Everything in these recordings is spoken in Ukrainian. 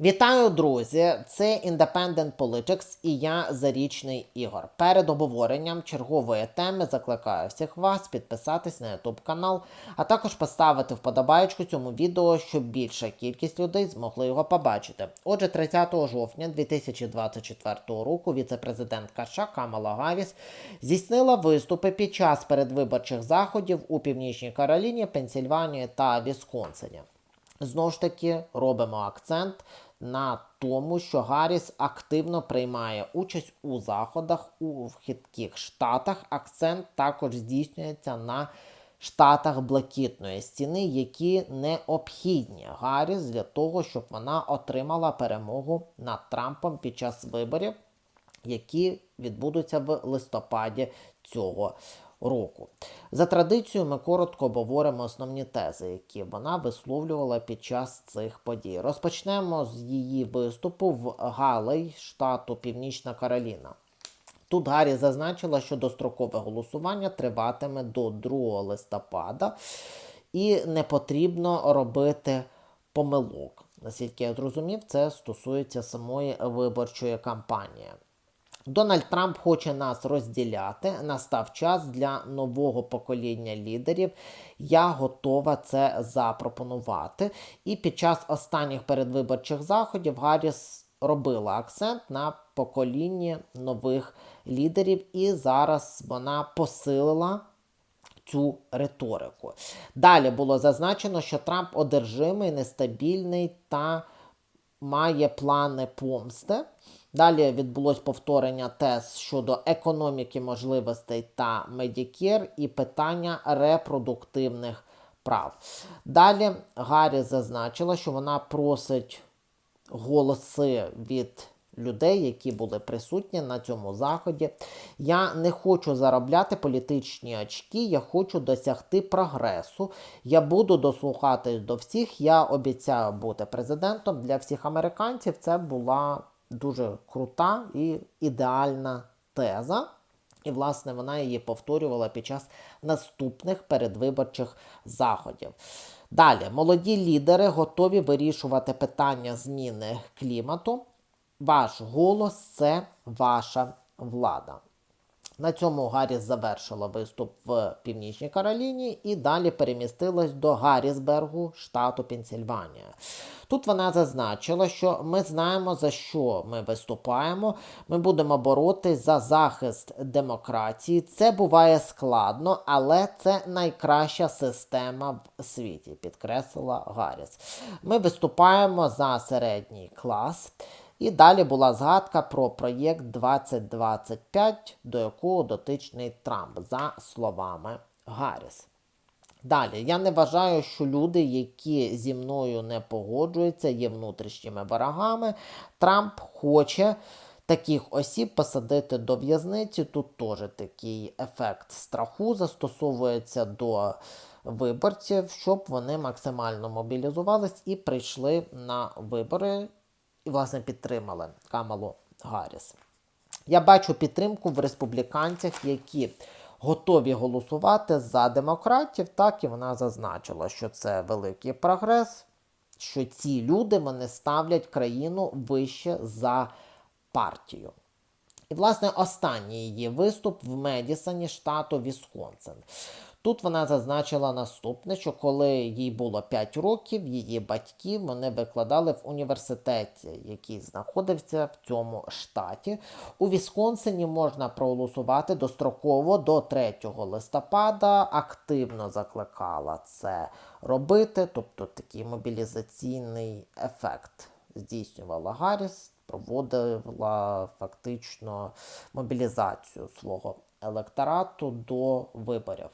Вітаю, друзі! Це Independent Politics і я Зарічний Ігор. Перед обговоренням чергової теми закликаю всіх вас підписатись на YouTube канал, а також поставити вподобайку цьому відео, щоб більша кількість людей змогли його побачити. Отже, 30 жовтня 2024 року віце-президентка Камала Гарріс здійснила виступи під час передвиборчих заходів у Північній Кароліні, Пенсільванії та Вісконсині. Знову ж таки, робимо акцент на тому, що Гарріс активно приймає участь у заходах у вхідних штатах. Акцент також здійснюється на штатах блакитної стіни, які необхідні Гарріс для того, щоб вона отримала перемогу над Трампом під час виборів, які відбудуться в листопаді цього року. За традицією, ми коротко обговоримо основні тези, які вона висловлювала під час цих подій. Розпочнемо з її виступу в Галей, штату Північна Кароліна. Тут Гаррі зазначила, що дострокове голосування триватиме до 2 листопада, і не потрібно робити помилок. Наскільки я зрозумів, це стосується самої виборчої кампанії. Дональд Трамп хоче нас розділяти. Настав час для нового покоління лідерів. Я готова це запропонувати. І під час останніх передвиборчих заходів Гарріс робила акцент на поколінні нових лідерів, і зараз вона посилила. Цю риторику. Далі було зазначено, що Трамп одержимий, нестабільний та має плани помсти. Далі відбулось повторення тез щодо економіки можливостей та медікер і питання репродуктивних прав. Далі Гаррі зазначила, що вона просить голоси від людей, які були присутні на цьому заході. Я не хочу заробляти політичні очки, я хочу досягти прогресу. Я буду дослухатись до всіх. Я обіцяю бути президентом для всіх американців. Це була дуже крута і ідеальна теза. І, власне, вона її повторювала під час наступних передвиборчих заходів. Далі, молоді лідери готові вирішувати питання зміни клімату. Ваш голос це ваша влада. На цьому Гарріс завершила виступ в Північній Кароліні і далі перемістилась до Гаррісбергу, штату Пенсільванія. Тут вона зазначила, що ми знаємо, за що ми виступаємо. Ми будемо боротись за захист демократії. Це буває складно, але це найкраща система в світі, підкреслила Гарріс. Ми виступаємо за середній клас. І далі була згадка про проєкт 2025, до якого дотичний Трамп, за словами Гарріс. Далі, я не вважаю, що люди, які зі мною не погоджуються, є внутрішніми ворогами. Трамп хоче таких осіб посадити до в'язниці. Тут теж такий ефект страху застосовується до виборців, щоб вони максимально мобілізувались і прийшли на вибори і, власне, підтримали Камалу Гарріс. Я бачу підтримку в республіканцях, які готові голосувати за демократів, так і вона зазначила, що це великий прогрес, що ці люди вони ставлять країну вище за партію. І, власне, останній її виступ в Медісоні, штату Вісконсин. Тут вона зазначила наступне, що коли їй було 5 років, її батьки вони викладали в університеті, який знаходився в цьому штаті. У Вісконсині можна проголосувати достроково до 3 листопада. Активно закликала це робити, тобто такий мобілізаційний ефект здійснювала Гарріс, проводила фактично мобілізацію свого електорату до виборів.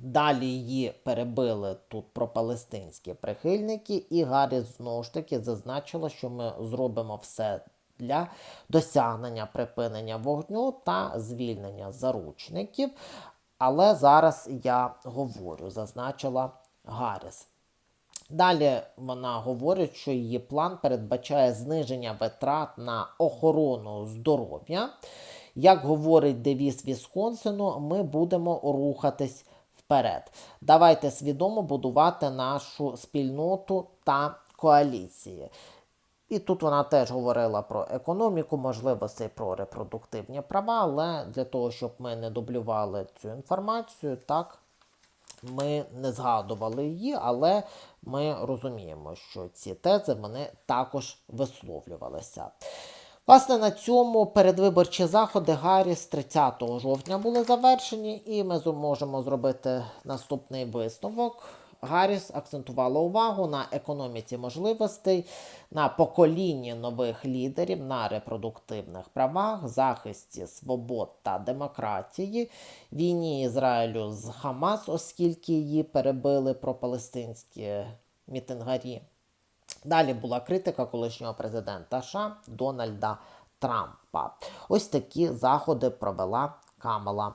Далі її перебили тут пропалестинські прихильники, і Гарріс знову ж таки зазначила, що ми зробимо все для досягнення припинення вогню та звільнення заручників. Але зараз я говорю, зазначила Гарріс. Далі вона говорить, що її план передбачає зниження витрат на охорону здоров'я. Як говорить девіз Вісконсину, ми будемо рухатись вперед. Давайте свідомо будувати нашу спільноту та коаліції. І тут вона теж говорила про економіку, можливостей про репродуктивні права, але для того, щоб ми не дублювали цю інформацію, так ми не згадували її, але ми розуміємо, що ці тези вони також висловлювалися. Власне, на цьому передвиборчі заходи Гарріс 30 жовтня були завершені, і ми зможемо зробити наступний висновок. Гарріс акцентувала увагу на економіці можливостей, на поколінні нових лідерів, на репродуктивних правах, захисті свобод та демократії, війні Ізраїлю з Хамас, оскільки її перебили пропалестинські мітингарі. Далі була критика колишнього президента США Дональда Трампа. Ось такі заходи провела Камала